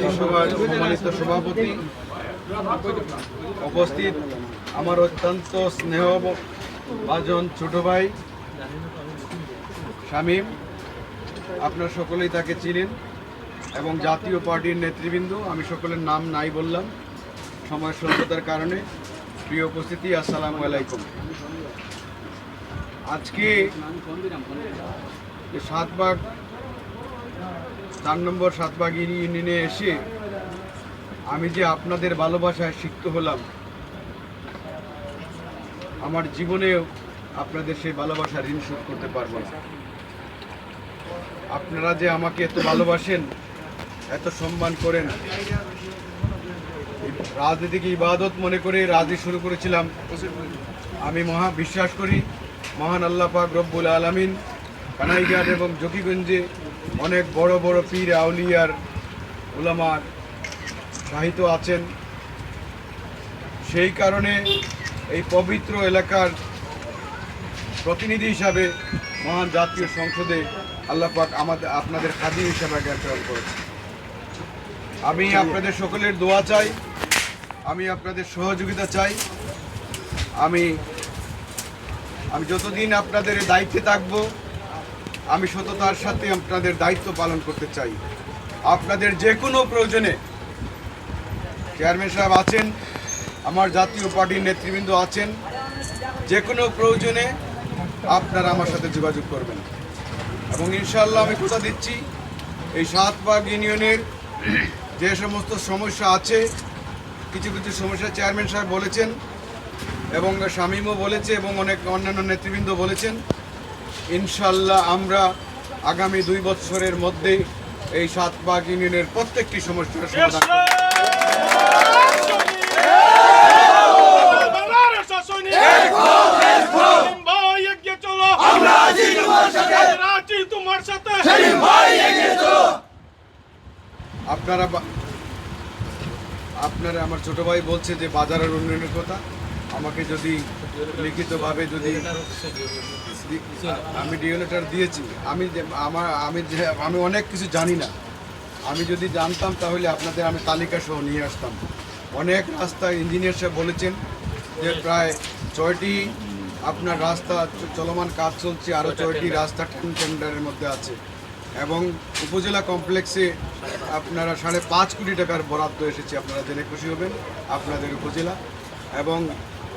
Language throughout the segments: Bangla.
মন্ত্রিসভার সম্মানিত সভাপতি উপস্থিত। আমার অত্যন্ত স্নেহ ভাজন ছোট ভাই শামীম, আপনার সকলেই তাকে চিনেন এবং জাতীয় পার্টির নেতৃবৃন্দ, আমি সকলের নাম নাই বললাম, সময় স্বল্পতার কারণে প্রিয় উপস্থিতি, আসসালামু আলাইকুম। আজকে সাতবাগ চার নম্বর সাতবাগ ইউনিয়নে এসে আমি যে আপনাদের ভালোবাসায় সিক্ত হলাম, আমার জীবনেও আপনাদের সেই ভালোবাসা ঋণ শোধ করতে পারব না। আপনারা যে আমাকে এত ভালোবাসেন, এত সম্মান করেন রাজনীতিকে ইবাদত মনে করে রাজনীতি শুরু করেছিলাম। আমি মহা বিশ্বাস করি, মহান আল্লাহ পাক রব্বুল আলমিন কানাইঘাট এবং জকিগঞ্জে অনেক বড় বড় পীর আউলিয়ার উলামার সাহিত্য আছেন। সেই কারণে এই পবিত্র এলাকার প্রতিনিধি হিসাবে মহান জাতীয় সংসদে আল্লাহ পাক আমাদের আপনাদের খাদি হিসাবে জ্ঞাপন করেছে আমি আপনাদের সকলের দোয়া চাই আমি আপনাদের সহযোগিতা চাই। আমি আমি যতদিন আপনাদের দায়িত্বে থাকব আমি সততার সাথে আপনাদের দায়িত্ব পালন করতে চাই। আপনাদের যে কোনো প্রয়োজনে চেয়ারম্যান সাহেব আছেন, আমার জাতীয় পার্টির নেতৃবৃন্দ আছেন, যে কোনো প্রয়োজনে আপনারা আমার সাথে যোগাযোগ করবেন। এবং ইনশাল্লাহ আমি কথা দিচ্ছি, এই সাতবাগ ইউনিয়নের যে সমস্ত সমস্যা আছে, কিছু কিছু সমস্যা চেয়ারম্যান সাহেব বলেছেন, এবং শামীমও বলেছে, এবং অনেক অন্যান্য নেতৃবৃন্দ বলেছেন। ইনশাল্লাহ আমরা আগামী দুই বছরের মধ্যে এই সাত সাতবাগ ইউনিয়নের প্রত্যেকটি সমস্যার সমাধান করব। বাংলার শাসনে ভাই এগিয়ে চলো আমরা আছি তোমার সাথে। আছি তোমার সাথে। আপনারা আপনারা আমার ছোট ভাই বলছে যে বাজারের উন্নয়নের কথা। আমাকে যদি লিখিতভাবে যদি আমি ডিওলেটার দিয়েছি, আমি আমার, আমি যে, আমি অনেক কিছু জানি না। আমি যদি জানতাম তাহলে আপনাদের আমি তালিকা সহ নিয়ে আসতাম। অনেক রাস্তা ইঞ্জিনিয়ার সাহেব বলেছেন যে প্রায় ছয়টি আপনার রাস্তা চলমান কাজ চলছে, আরও ছয়টি রাস্তা টেন- টেন্ডারের মধ্যে আছে। এবং উপজেলা কমপ্লেক্সে আপনারা সাড়ে পাঁচ কোটি টাকার বরাদ্দ এসেছে, আপনারা জেনে খুশি হবেন, আপনাদের উপজেলা। এবং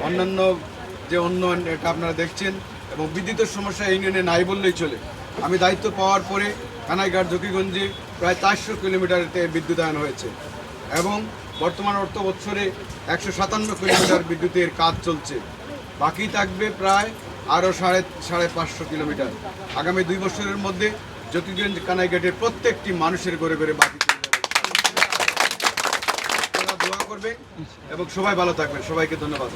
অন্যান্য যে উন্নয়ন, এটা আপনারা দেখছেন, এবং বিদ্যুতের সমস্যা ইউনিয়নে নাই বললেই চলে। আমি দায়িত্ব পাওয়ার পরে কানাইঘাট জকিগঞ্জে প্রায় চারশো কিলোমিটারতে বিদ্যুতায়ন হয়েছে এবং বর্তমান অর্থ বছরে একশো সাতান্ন কিলোমিটার বিদ্যুতের কাজ চলছে। বাকি থাকবে প্রায় আরও সাড়ে সাড়ে পাঁচশো কিলোমিটার। আগামী দুই বছরের মধ্যে জ্যোতিগঞ্জ কানাইঘাটের প্রত্যেকটি মানুষের ঘরে ঘরে বাকি করবেন এবং সবাই ভালো থাকবেন। সবাইকে ধন্যবাদ।